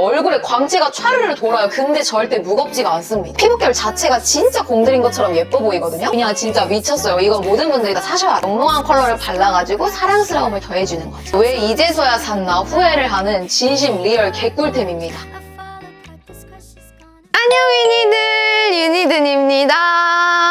얼굴에 광채가 촤르르 돌아요. 근데 절대 무겁지가 않습니다. 피부결 자체가 진짜 공들인 것처럼 예뻐 보이거든요. 그냥 진짜 미쳤어요. 이건 모든 분들이 다 사셔야 해요. 영롱한 컬러를 발라가지고 사랑스러움을 더해주는 거죠. 왜 이제서야 샀나 후회를 하는 진심 리얼 개꿀템입니다. 안녕 유니들 유니든입니다.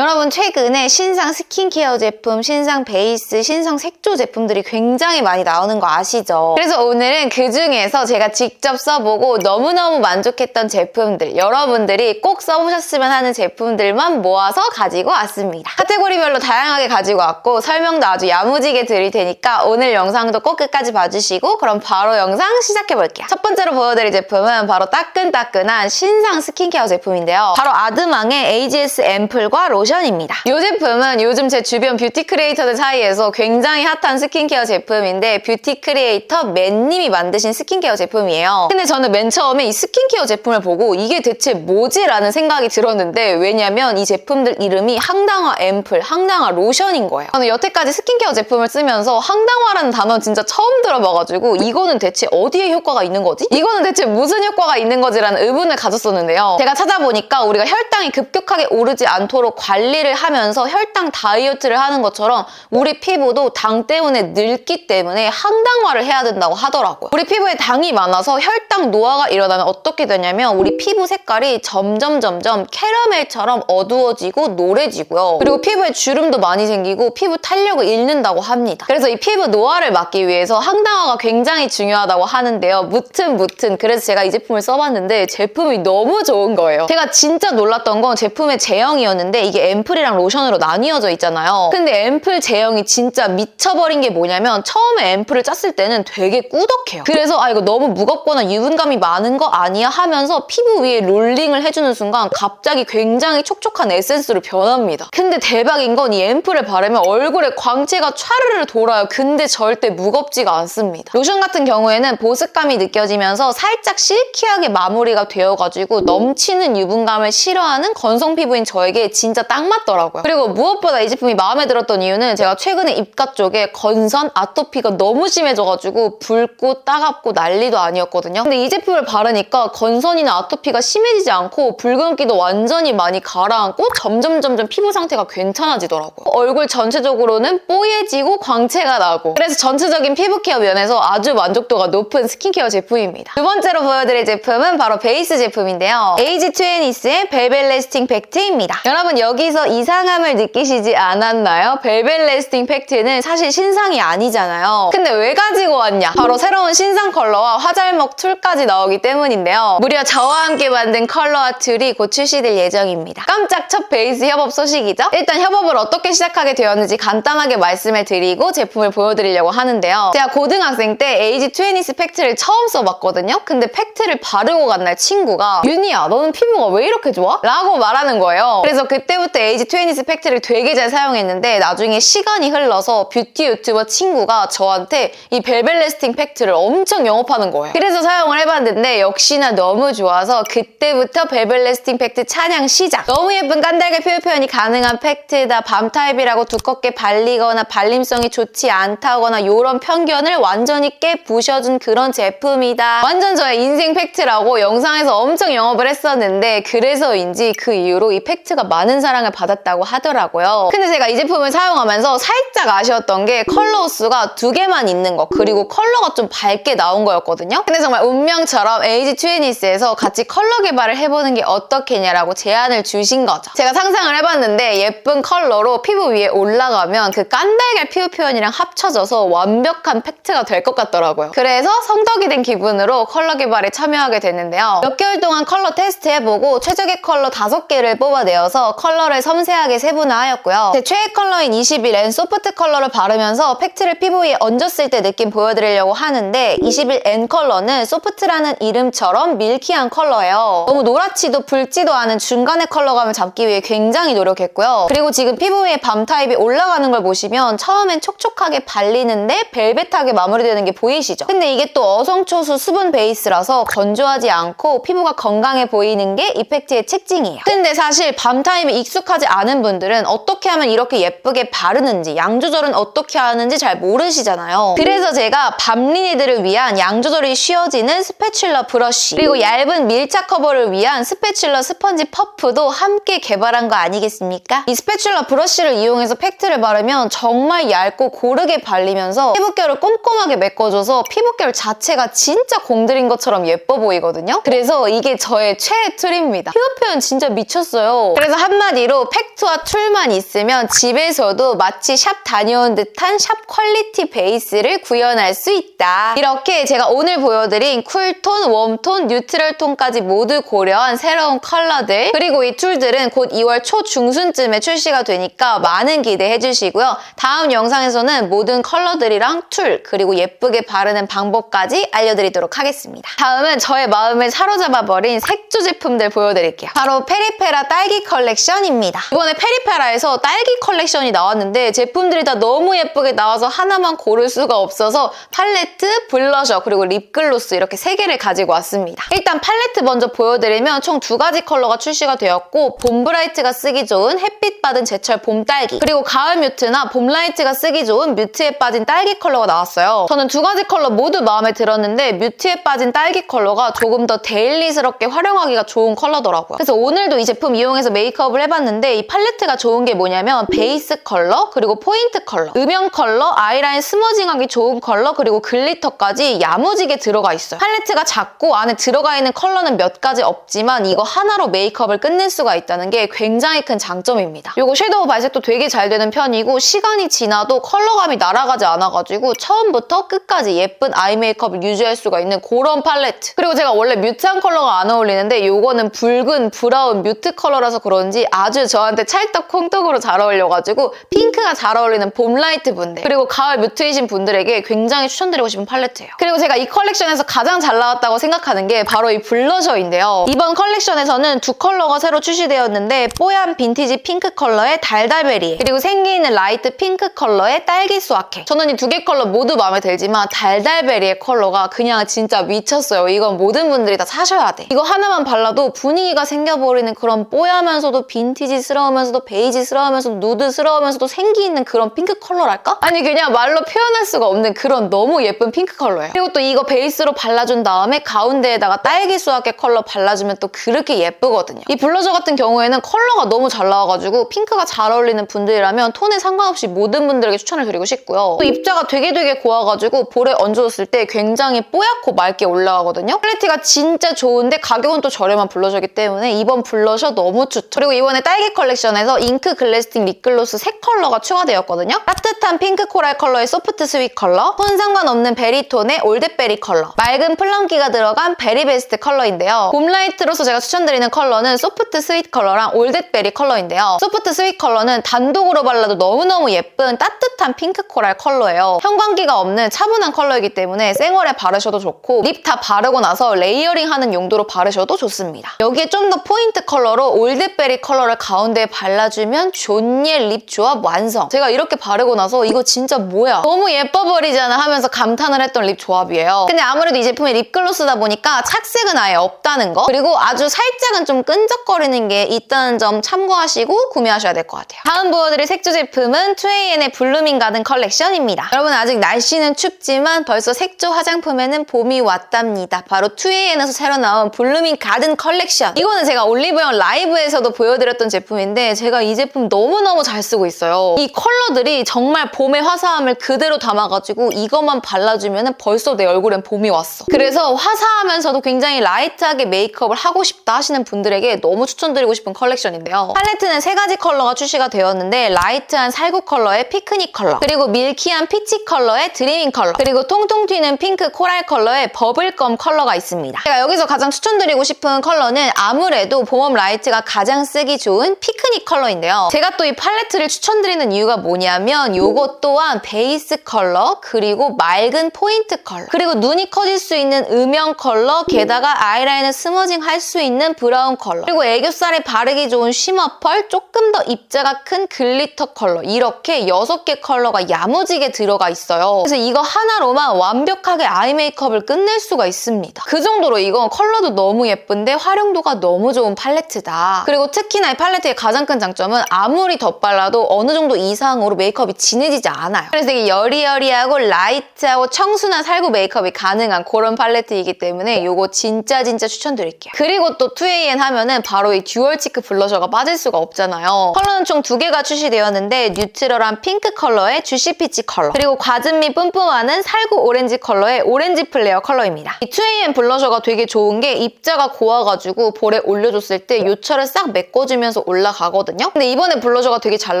여러분 최근에 신상 스킨케어 제품, 신상 베이스, 신상 색조 제품들이 굉장히 많이 나오는 거 아시죠? 그래서 오늘은 그 중에서 제가 직접 써보고 너무너무 만족했던 제품들 여러분들이 꼭 써보셨으면 하는 제품들만 모아서 가지고 왔습니다. 카테고리별로 다양하게 가지고 왔고 설명도 아주 야무지게 드릴 테니까 오늘 영상도 꼭 끝까지 봐주시고 그럼 바로 영상 시작해볼게요. 첫 번째로 보여드릴 제품은 바로 따끈따끈한 신상 스킨케어 제품인데요. 바로 아드 망의 AGS 앰플과 로션입니다. 이 제품은 요즘 제 주변 뷰티 크리에이터들 사이에서 굉장히 핫한 스킨케어 제품인데 뷰티 크리에이터 맨님이 만드신 스킨케어 제품이에요. 근데 저는 맨 처음에 이 스킨케어 제품을 보고 이게 대체 뭐지? 라는 생각이 들었는데 왜냐면 이 제품들 이름이 항당화 앰플, 항당화 로션인 거예요. 저는 여태까지 스킨케어 제품을 쓰면서 항당화라는 단어 진짜 처음 들어봐가지고 이거는 대체 어디에 효과가 있는 거지? 이거는 대체 무슨 효과가 있는 거지라는 의문을 가졌었는데요. 제가 찾아보니까 우리가 혈당 이 급격하게 오르지 않도록 관리를 하면서 혈당 다이어트를 하는 것처럼 우리 피부도 당 때문에 늙기 때문에 항당화를 해야 된다고 하더라고요. 우리 피부에 당이 많아서 혈당 노화가 일어나면 어떻게 되냐면 우리 피부 색깔이 점점 점점 캐러멜처럼 어두워지고 노래지고요. 그리고 피부에 주름도 많이 생기고 피부 탄력을 잃는다고 합니다. 그래서 이 피부 노화를 막기 위해서 항당화가 굉장히 중요하다고 하는데요. 무튼 무튼 그래서 제가 이 제품을 써봤는데 제품이 너무 좋은 거예요. 제가 진짜 놀랐던 건 제품의 제형이었는데 이게 앰플이랑 로션으로 나뉘어져 있잖아요. 근데 앰플 제형이 진짜 미쳐버린 게 뭐냐면 처음에 앰플을 짰을 때는 되게 꾸덕해요. 그래서 아 이거 너무 무겁거나 유분감이 많은 거 아니야 하면서 피부 위에 롤링을 해주는 순간 갑자기 굉장히 촉촉한 에센스로 변합니다. 근데 대박인 건 이 앰플을 바르면 얼굴에 광채가 촤르르 돌아요. 근데 절대 무겁지가 않습니다. 로션 같은 경우에는 보습감이 느껴지면서 살짝 실키하게 마무리가 되어가지고 넘치는 유분감을 싫어하는 건성 피부인 저에게 진짜 딱 맞더라고요. 그리고 무엇보다 이 제품이 마음에 들었던 이유는 제가 최근에 입가 쪽에 건선, 아토피가 너무 심해져가지고 붉고 따갑고 난리도 아니었거든요. 근데 이 제품을 바르니까 건선이나 아토피가 심해지지 않고 붉은기도 완전히 많이 가라앉고 점점 점점 피부 상태가 괜찮아지더라고요. 얼굴 전체적으로는 뽀얘지고 광채가 나고 그래서 전체적인 피부 케어 면에서 아주 만족도가 높은 스킨케어 제품입니다. 두 번째로 보여드릴 제품은 바로 베이스 제품인데요. 에이지 트웬니스의 벨벳 레스팅 팩트입니다. 여러분 여기서 이상함을 느끼시지 않았나요? 벨벳 레스팅 팩트는 사실 신상이 아니잖아요. 근데 왜 가지고 왔냐? 바로 새로운 신상 컬러와 화잘먹 툴까지 나오기 때문인데요. 무려 저와 함께 만든 컬러와 툴이 곧 출시될 예정입니다. 깜짝 첫 베이스 협업 소식이죠? 일단 협업을 어떻게 시작하게 되었는지 간단하게 말씀을 드리고 제품을 보여드리려고 하는데요. 제가 고등학생 때 에이지 트웬니스 팩트를 처음 써봤거든요. 근데 팩트를 바르고 간 날 친구가 윤희야 너는 피부가 왜 이렇게 좋아? 라고 말하는 거예요. 그래서 그때부터 에이지 트웬니스 팩트를 되게 잘 사용했는데 나중에 시간이 흘러서 뷰티 유튜버 친구가 저한테 이 벨벳 레스팅 팩트를 엄청 영업하는 거예요. 그래서 사용을 해봤는데 역시나 너무 좋아서 그때부터 벨벳 레스팅 팩트 찬양 시작! 너무 예쁜 깐달걀 피부 표현이 가능한 팩트다 밤 타입이라고 두껍게 발리거나 발림성이 좋지 않다거나 이런 편견을 완전히 깨 부셔준 그런 제품이다. 완전 저의 인생 팩트라고 영상에서 엄청 영업을 했었는데 그래서인지 그 이후로 이 팩트가 많은 사랑을 받았다고 하더라고요. 근데 제가 이 제품을 사용하면서 살짝 아쉬웠던 게 컬러 호수가 두 개만 있는 거 그리고 컬러가 좀 밝게 나온 거였거든요. 근데 정말 운명처럼 에이지 트웬니스에서 같이 컬러 개발을 해보는 게 어떻겠냐라고 제안을 주신 거죠. 제가 상상을 해봤는데 예쁜 컬러로 피부 위에 올라가면 그 깐달걀 피부 표현이랑 합쳐져서 완벽한 팩트가 될 것 같더라고요. 그래서 성덕이 된 기분으로 컬러 개발에 참여하게 됐는데요. 몇 개월 동안 컬러 테스트 해보고 최적의 컬러 5개를 뽑아내어서 컬러를 섬세하게 세분화하였고요. 제 최애 컬러인 21N 소프트 컬러를 바르면서 팩트를 피부 위에 얹었을 때 느낌 보여드리려고 하는데 21N 컬러는 소프트라는 이름처럼 밀키한 컬러예요. 너무 노랗지도 붉지도 않은 중간의 컬러감을 잡기 위해 굉장히 노력했고요. 그리고 지금 피부 위에 밤 타입이 올라가는 걸 보시면 처음엔 촉촉하게 발리는데 벨벳하게 마무리되는 게 보이시죠? 근데 이게 또 어성초수 수분 베이스라서 건조하지 않고 피부가 건강해 보이는 게 이펙트의 특징이에요. 근데 사실 밤 타입이 익숙 익숙하지 않은 분들은 어떻게 하면 이렇게 예쁘게 바르는지 양 조절은 어떻게 하는지 잘 모르시잖아요. 그래서 제가 밤린이들을 위한 양 조절이 쉬워지는 스패츌러 브러쉬 그리고 얇은 밀착 커버를 위한 스패츌러 스펀지 퍼프도 함께 개발한 거 아니겠습니까? 이 스패츌러 브러쉬를 이용해서 팩트를 바르면 정말 얇고 고르게 발리면서 피부결을 꼼꼼하게 메꿔줘서 피부결 자체가 진짜 공들인 것처럼 예뻐 보이거든요. 그래서 이게 저의 최애 툴입니다. 피부 표현 진짜 미쳤어요. 그래서 한마디로 팩트와 툴만 있으면 집에서도 마치 샵 다녀온 듯한 샵 퀄리티 베이스를 구현할 수 있다. 이렇게 제가 오늘 보여드린 쿨톤, 웜톤, 뉴트럴 톤까지 모두 고려한 새로운 컬러들 그리고 이 툴들은 곧 2월 초 중순쯤에 출시가 되니까 많은 기대해 주시고요. 다음 영상에서는 모든 컬러들이랑 툴 그리고 예쁘게 바르는 방법까지 알려드리도록 하겠습니다. 다음은 저의 마음을 사로잡아버린 색조 제품들 보여드릴게요. 바로 페리페라 딸기 컬렉션입니다. 이번에 페리페라에서 딸기 컬렉션이 나왔는데 제품들이 다 너무 예쁘게 나와서 하나만 고를 수가 없어서 팔레트, 블러셔, 그리고 립글로스 이렇게 세 개를 가지고 왔습니다. 일단 팔레트 먼저 보여드리면 총 두 가지 컬러가 출시가 되었고 봄브라이트가 쓰기 좋은 햇빛 받은 제철 봄딸기 그리고 가을 뮤트나 봄라이트가 쓰기 좋은 뮤트에 빠진 딸기 컬러가 나왔어요. 저는 두 가지 컬러 모두 마음에 들었는데 뮤트에 빠진 딸기 컬러가 조금 더 데일리스럽게 활용하기가 좋은 컬러더라고요. 그래서 오늘도 이 제품 이용해서 메이크업을 해봤는데 이 팔레트가 좋은 게 뭐냐면 베이스 컬러 그리고 포인트 컬러 음영 컬러 아이라인 스머징하기 좋은 컬러 그리고 글리터까지 야무지게 들어가 있어요. 팔레트가 작고 안에 들어가 있는 컬러는 몇 가지 없지만 이거 하나로 메이크업을 끝낼 수가 있다는 게 굉장히 큰 장점입니다. 이거 섀도우 발색도 되게 잘 되는 편이고 시간이 지나도 컬러감이 날아가지 않아가지고 처음부터 끝까지 예쁜 아이 메이크업을 유지할 수가 있는 그런 팔레트. 그리고 제가 원래 뮤트한 컬러가 안 어울리는데 이거는 붉은 브라운 뮤트 컬러라서 그런지 아주 저한테 찰떡 콩떡으로 잘 어울려가지고 핑크가 잘 어울리는 봄 라이트 분들 그리고 가을 뮤트이신 분들에게 굉장히 추천드리고 싶은 팔레트예요. 그리고 제가 이 컬렉션에서 가장 잘 나왔다고 생각하는 게 바로 이 블러셔인데요. 이번 컬렉션에서는 두 컬러가 새로 출시되었는데 뽀얀 빈티지 핑크 컬러의 달달베리 그리고 생기 있는 라이트 핑크 컬러의 딸기 수확해 저는 이 두 개 컬러 모두 마음에 들지만 달달베리의 컬러가 그냥 진짜 미쳤어요. 이건 모든 분들이 다 사셔야 돼. 이거 하나만 발라도 분위기가 생겨 버리는 그런 뽀얗면서도 빈티지스러우면서도 베이지스러우면서도 누드스러우면서도 생기 있는 그런 핑크 컬러랄까? 아니 그냥 말로 표현할 수가 없는 그런 너무 예쁜 핑크 컬러예요. 그리고 또 이거 베이스로 발라준 다음에 가운데에다가 딸기 수확의 컬러 발라주면 또 그렇게 예쁘거든요. 이 블러셔 같은 경우에는 컬러가 너무 잘 나와가지고 핑크가 잘 어울리는 분들이라면 톤에 상관없이 모든 분들에게 추천을 드리고 싶고요. 또 입자가 되게 되게 고와가지고 볼에 얹어줬을 때 굉장히 뽀얗고 맑게 올라가거든요. 퀄리티가 진짜 좋은데 가격은 또 저렴한 블러셔이기 때문에 이번 블러셔 너무 추천. 그리고 이번에 딸기 컬렉션에서 잉크 글래스틱 립글로스 세 컬러가 추가되었거든요. 따뜻한 핑크 코랄 컬러의 소프트 스윗 컬러, 톤 상관없는 베리톤의 올댓베리 컬러, 맑은 플럼기가 들어간 베리베스트 컬러인데요. 봄라이트로서 제가 추천드리는 컬러는 소프트 스윗 컬러랑 올댓베리 컬러인데요. 소프트 스윗 컬러는 단독으로 발라도 너무너무 예쁜 따뜻한 핑크 코랄 컬러예요. 형광기가 없는 차분한 컬러이기 때문에 생얼에 바르셔도 좋고 립 다 바르고 나서 레이어링 하는 용도로 바르셔도 좋습니다. 여기에 좀 더 포 인트 컬러로 올댓베리 컬러를 가운데에 발라주면 존예 립 조합 완성. 제가 이렇게 바르고 나서 이거 진짜 뭐야? 너무 예뻐 버리잖아 하면서 감탄을 했던 립 조합이에요. 근데 아무래도 이 제품이 립글로스다 보니까 착색은 아예 없다는 거 그리고 아주 살짝은 좀 끈적거리는 게 있다는 점 참고하시고 구매하셔야 될 것 같아요. 다음 보여드릴 색조 제품은 2AN의 블루밍 가든 컬렉션입니다. 여러분 아직 날씨는 춥지만 벌써 색조 화장품에는 봄이 왔답니다. 바로 2AN에서 새로 나온 블루밍 가든 컬렉션. 이거는 제가 올리브영 라이브에서도 보여드렸던 제품인데 제가 이 제품 너무너무 잘 쓰고 있어요. 이 컬러들이 정말 봄의 화사함을 그대로 담아가지고 이것만 발라주면 벌써 내 얼굴엔 봄이 왔어. 그래서 화사하면서도 굉장히 라이트하게 메이크업을 하고 싶다 하시는 분들에게 너무 추천드리고 싶은 컬렉션인데요. 팔레트는 세 가지 컬러가 출시가 되었는데 라이트한 살구 컬러의 피크닉 컬러 그리고 밀키한 피치 컬러의 드리밍 컬러 그리고 통통 튀는 핑크 코랄 컬러의 버블검 컬러가 있습니다. 제가 여기서 가장 추천드리고 싶은 컬러는 아무래도 봄웜 라이트가 가장 쓰기 좋은 피크닉 컬러인데요. 제가 또 이 팔레트를 추천드리는 이유가 뭐냐면 이것 또한 베이스 컬러 그리고 맑은 포인트 컬러 그리고 눈이 커질 수 있는 음영 컬러 게다가 아이라인을 스머징 할 수 있는 브라운 컬러 그리고 애교살에 바르기 좋은 쉬머 펄 조금 더 입자가 큰 글리터 컬러 이렇게 6개 컬러가 야무지게 들어가 있어요. 그래서 이거 하나로만 완벽하게 아이 메이크업을 끝낼 수가 있습니다. 그 정도로 이거 컬러도 너무 예쁜데 활용도가 너무 좋은 팔레트다. 그리고 특히나 이 팔레트의 가장 큰 장점은 아무리 덧발라도 어느 정도 이상으로 메이크업이 진해지지 않아요. 그래서 되게 여리여리하고 라이트하고 청순한 살구 메이크업이 가능한 그런 팔레트이기 때문에 이거 진짜 진짜 추천드릴게요. 그리고 또 2AN 하면은 바로 이 듀얼 치크 블러셔가 빠질 수가 없잖아요. 컬러는 총 두 개가 출시되었는데 뉴트럴한 핑크 컬러의 주시 피치 컬러 그리고 과즙미 뿜뿜하는 살구 오렌지 컬러의 오렌지 플레어 컬러입니다. 이 2AM 블러셔가 되게 좋은 게 입자가 고와가지고 볼에 올려 줬을 때 요철을 싹 메꿔주면서 올라가거든요. 근데 이번에 블러셔가 되게 잘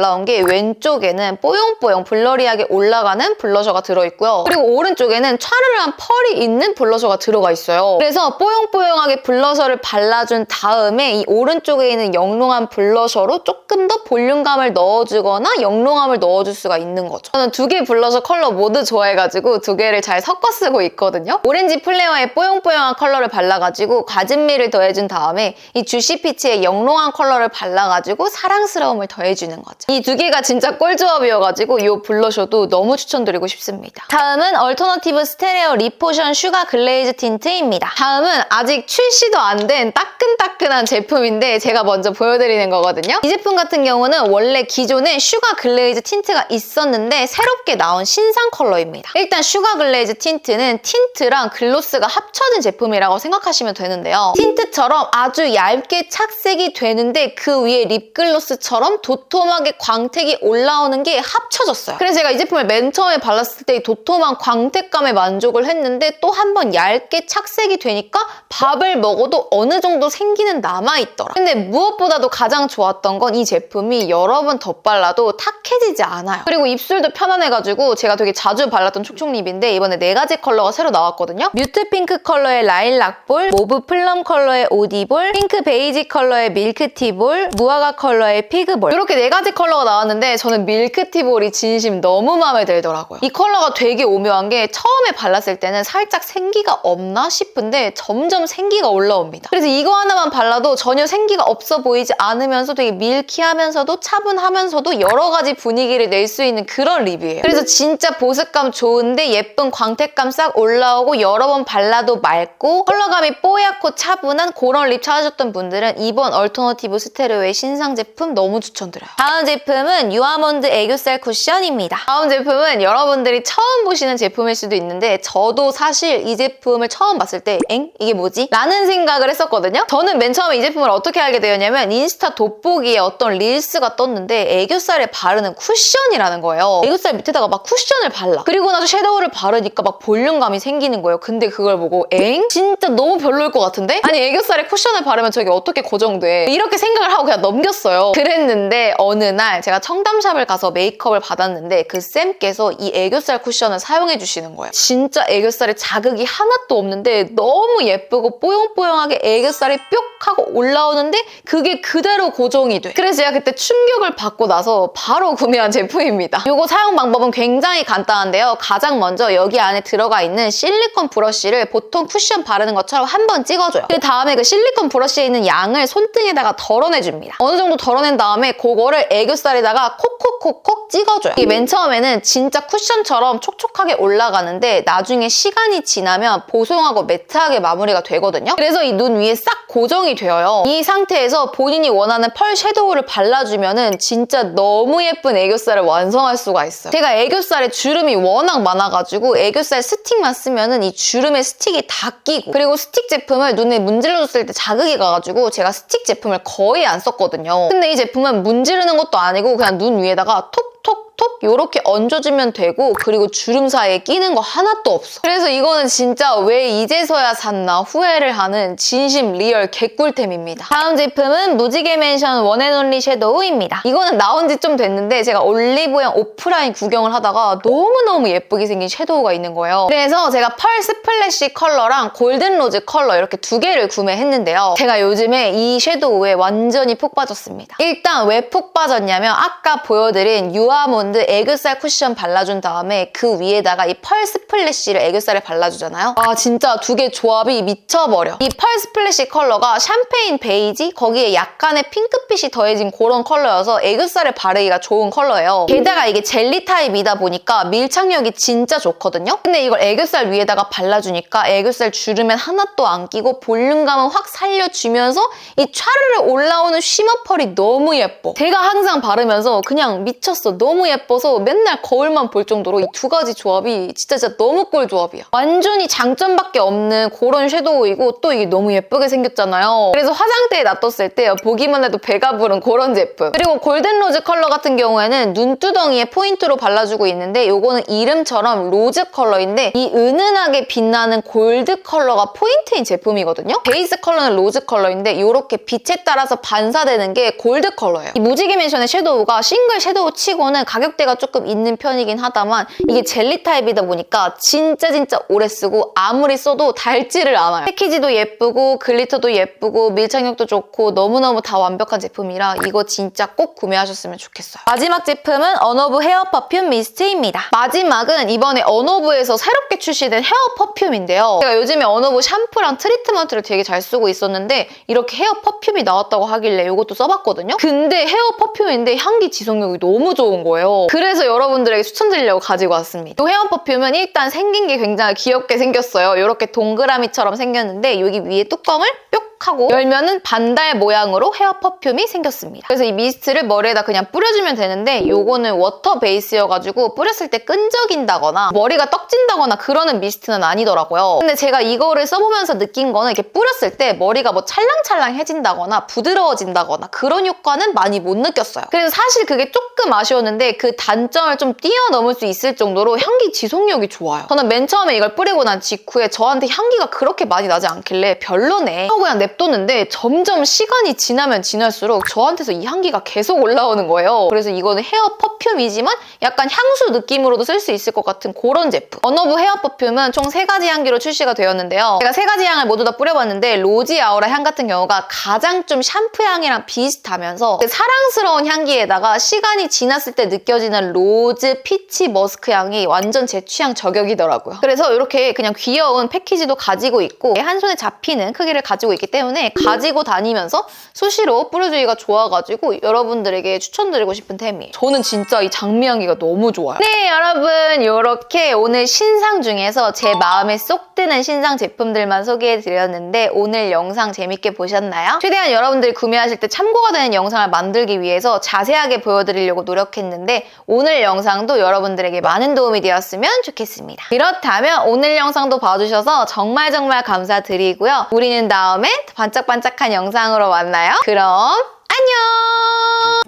나온 게 왼쪽에는 뽀용뽀용 블러리하게 올라가는 블러셔가 들어있고요. 그리고 오른쪽에는 차르르한 펄이 있는 블러셔가 들어가 있어요. 그래서 뽀용뽀용하게 블러셔를 발라준 다음에 이 오른쪽에 있는 영롱한 블러셔로 조금 더 볼륨감을 넣어주거나 영롱함을 넣어줄 수가 있는 거죠. 저는 두 개 블러셔 컬러 모두 좋아해가지고 두 개를 잘 섞어 쓰고 있거든요. 오렌지 플레어의 뽀용뽀용한 컬러를 발라가지고 과즙미를 더해준 다음에 이 주시 피치의 영롱한 컬러를 발라가지고 사랑스러움을 더해주는 거죠. 이 두 개가 진짜 꿀조합이어가지고 이 블러셔도 너무 추천드리고 싶습니다. 다음은 얼터너티브 스테레오 리포션 슈가 글레이즈 틴트입니다. 다음은 아직 출시도 안 된 따끈따끈한 제품인데 제가 먼저 보여드리는 거거든요. 이 제품 같은 경우는 원래 기존에 슈가 글레이즈 틴트가 있었는데 새롭게 나온 신상 컬러입니다. 일단 슈가 글레이즈 틴트는 틴트랑 글로스가 합쳐진 제품이라고 생각하시면 되는데요. 틴트처럼 아주 얇게 착색이 되는데 그 위에 립글로스처럼 도톰하게 광택이 올라오는 게 합쳐졌어요. 그래서 제가 이 제품을 맨 처음에 발랐을 때이 도톰한 광택감에 만족을 했는데 또 한 번 얇게 착색이 되니까 밥을 먹어도 어느 정도 생기는 남아있더라. 근데 무엇보다도 가장 좋았던 건 이 제품이 여러 번 덧발라도 탁해지지 않아요. 그리고 입술도 편안해가지고 제가 되게 자주 발랐던 촉촉립인데 이번에 네 가지 컬러가 새로 나왔거든요. 뮤트 핑크 컬러의 라일락볼, 모브 플럼 컬러의 오디볼, 핑크 베이지 컬러의 밀크티볼, 무화과 컬러의 피그볼 이렇게 네 가지 컬러가 나왔는데 저는 밀크티볼이 진심 너무 마음에 들더라고요. 이 컬러가 되게 오묘한 게 처음에 발랐을 때는 살짝 생기가 없나 싶은데 점점 생기가 올라옵니다. 그래서 이거 하나만 발라도 전혀 생기가 없어 보이지 않으면서 되게 밀키하면서도 차분하면서도 여러 가지 분위기를 낼 수 있는 그런 립이에요. 그래서 진짜 보습감 좋은데 예쁜 광택감 싹 올라오고 여러 번 발라도 맑고 컬러감이 뽀얗고 차분한 그런 립 찾으셨던 분들은 이번 얼터너티브 스테레오의 신상 제품 너무 추천드려요. 다음 제품은 유아몬드 애교살 쿠션입니다. 다음 제품은 여러분들이 처음 보시는 제품일 수도 있는데 저도 사실 이 제품을 처음 봤을 때 엥? 이게 뭐지? 라는 생각을 했었거든요. 저는 맨 처음에 이 제품을 어떻게 알게 되었냐면 인스타 돋보기에 어떤 릴스가 떴는데 애교살에 바르는 쿠션이라는 거예요. 애교살 밑에다가 막 쿠션을 발라. 그리고 나서 섀도우를 바르니까 막 볼륨감이 생기는 거예요. 근데 그걸 보고 엥? 진짜 너무 별로일 것 같은데? 아니 애교살에 쿠션을 바르면 저게 어떻게 고정돼? 이렇게 생각을 하고 그냥 넘겼어요. 그랬는데 어느 날 제가 청담샵을 가서 메이크업을 받았는데 그 쌤께서 이 애교살 쿠션을 사용해 주시는 거예요. 진짜 애교살에 자극이 하나도 없는데 너무 예쁘고 뽀용뽀용하게 애교살이 뿅 하고 올라오는데 그게 그대로 고정이 돼. 그래서 제가 그때 충격을 받고 나서 바로 구매한 제품입니다. 이거 사용 방법은 굉장히 간단한데요. 가장 먼저 여기 안에 들어가 있는 실리콘 브러쉬를 보통 쿠션 바르는 것처럼 한 번 찍어줘요. 그 다음에 그 실리콘 브러쉬에 있는 양을 손등에다가 덜어내줍니다. 어느 정도 덜어낸 다음에 그거를 애교살에다가 콕콕콕콕 찍어줘요. 이게 맨 처음에는 진짜 쿠션처럼 촉촉하게 올라가는데 나중에 시간이 지나면 보송하고 매트하게 마무리가 되거든요. 그래서 이 눈 위에 싹 고정이 되어요. 이 상태에서 본인이 원하는 펄 섀도우를 발라주면 은 진짜 너무 예쁜 애교살을 완성할 수가 있어요. 제가 애교살에 주름이 워낙 많아가지고 애교살 스틱만 쓰면 은 이 주름의 스틱이 다 끼고 그리고 스틱 제품을 눈에 문질러줬을 때 자극이 가가지고 제가 스틱 제품을 거의 안 썼거든요. 근데 이 제품은 문지르는 것도 아니고 그냥 눈 위에다가 톡톡 톡 이렇게 얹어주면 되고 그리고 주름 사이에 끼는 거 하나도 없어. 그래서 이거는 진짜 왜 이제서야 샀나 후회를 하는 진심 리얼 개꿀템입니다. 다음 제품은 무지개 맨션 원앤온리 섀도우입니다. 이거는 나온 지 좀 됐는데 제가 올리브영 오프라인 구경을 하다가 너무너무 예쁘게 생긴 섀도우가 있는 거예요. 그래서 제가 펄 스플래시 컬러랑 골든 로즈 컬러 이렇게 두 개를 구매했는데요. 제가 요즘에 이 섀도우에 완전히 푹 빠졌습니다. 일단 왜 푹 빠졌냐면 아까 보여드린 유아몬 다이아몬드 애교살 쿠션 발라준 다음에 그 위에다가 이 펄 스플래시를 애교살에 발라주잖아요. 아 진짜 두 개 조합이 미쳐버려. 이 펄 스플래시 컬러가 샴페인 베이지 거기에 약간의 핑크빛이 더해진 그런 컬러여서 애교살에 바르기가 좋은 컬러예요. 게다가 이게 젤리 타입이다 보니까 밀착력이 진짜 좋거든요. 근데 이걸 애교살 위에다가 발라주니까 애교살 주름엔 하나도 안 끼고 볼륨감은 확 살려주면서 이 촤르르 올라오는 쉬머 펄이 너무 예뻐. 제가 항상 바르면서 그냥 미쳤어. 너무 예뻐 서 맨날 거울만 볼 정도로 이 두 가지 조합이 진짜 진짜 너무 꿀 조합이야. 완전히 장점밖에 없는 그런 섀도우이고 또 이게 너무 예쁘게 생겼잖아요. 그래서 화장대에 놔뒀을 때 보기만 해도 배가 부른 그런 제품. 그리고 골든 로즈 컬러 같은 경우에는 눈두덩이에 포인트로 발라주고 있는데 이거는 이름처럼 로즈 컬러인데 이 은은하게 빛나는 골드 컬러가 포인트인 제품이거든요. 베이스 컬러는 로즈 컬러인데 이렇게 빛에 따라서 반사되는 게 골드 컬러예요. 이 무지개 맨션의 섀도우가 싱글 섀도우 치고는 가격 대가 조금 있는 편이긴 하다만 이게 젤리 타입이다 보니까 진짜 진짜 오래 쓰고 아무리 써도 닳지를 않아요. 패키지도 예쁘고 글리터도 예쁘고 밀착력도 좋고 너무너무 다 완벽한 제품이라 이거 진짜 꼭 구매하셨으면 좋겠어요. 마지막 제품은 언어브 헤어 퍼퓸 미스트입니다. 마지막은 이번에 언어브에서 새롭게 출시된 헤어 퍼퓸인데요. 제가 요즘에 언어브 샴푸랑 트리트먼트를 되게 잘 쓰고 있었는데 이렇게 헤어 퍼퓸이 나왔다고 하길래 이것도 써봤거든요. 근데 헤어 퍼퓸인데 향기 지속력이 너무 좋은 거예요. 그래서 여러분들에게 추천드리려고 가지고 왔습니다. 이 헤어 퍼퓸은 일단 생긴 게 굉장히 귀엽게 생겼어요. 이렇게 동그라미처럼 생겼는데 여기 위에 뚜껑을 뿅 하고 열면은 반달 모양으로 헤어 퍼퓸이 생겼습니다. 그래서 이 미스트를 머리에다 그냥 뿌려주면 되는데 요거는 워터 베이스여가지고 뿌렸을 때 끈적인다거나 머리가 떡진다거나 그러는 미스트는 아니더라고요. 근데 제가 이거를 써보면서 느낀 거는 이렇게 뿌렸을 때 머리가 뭐 찰랑찰랑해진다거나 부드러워진다거나 그런 효과는 많이 못 느꼈어요. 그래서 사실 그게 조금 아쉬웠는데 그 단점을 좀 뛰어넘을 수 있을 정도로 향기 지속력이 좋아요. 저는 맨 처음에 이걸 뿌리고 난 직후에 저한테 향기가 그렇게 많이 나지 않길래 별로네 하고 그냥 냅뒀는데 점점 시간이 지나면 지날수록 저한테서 이 향기가 계속 올라오는 거예요. 그래서 이거는 헤어 퍼퓸이지만 약간 향수 느낌으로도 쓸 수 있을 것 같은 그런 제품. 언어브 헤어 퍼퓸은 총 세가지 향기로 출시가 되었는데요. 제가 세가지 향을 모두 다 뿌려봤는데 로지 아우라 향 같은 경우가 가장 좀 샴푸 향이랑 비슷하면서 그 사랑스러운 향기에다가 시간이 지났을 때 느껴지는 로즈, 피치, 머스크 향이 완전 제 취향 저격이더라고요. 그래서 이렇게 그냥 귀여운 패키지도 가지고 있고 한 손에 잡히는 크기를 가지고 있기 때문에 가지고 다니면서 수시로 뿌려주기가 좋아가지고 여러분들에게 추천드리고 싶은 템이에요. 저는 진짜 이 장미 향기가 너무 좋아요. 네, 여러분 이렇게 오늘 신상 중에서 제 마음에 쏙 드는 신상 제품들만 소개해드렸는데 오늘 영상 재밌게 보셨나요? 최대한 여러분들이 구매하실 때 참고가 되는 영상을 만들기 위해서 자세하게 보여드리려고 노력했는데 오늘 영상도 여러분들에게 많은 도움이 되었으면 좋겠습니다. 그렇다면 오늘 영상도 봐주셔서 정말 정말 감사드리고요. 우리는 다음에 반짝반짝한 영상으로 만나요. 그럼 안녕!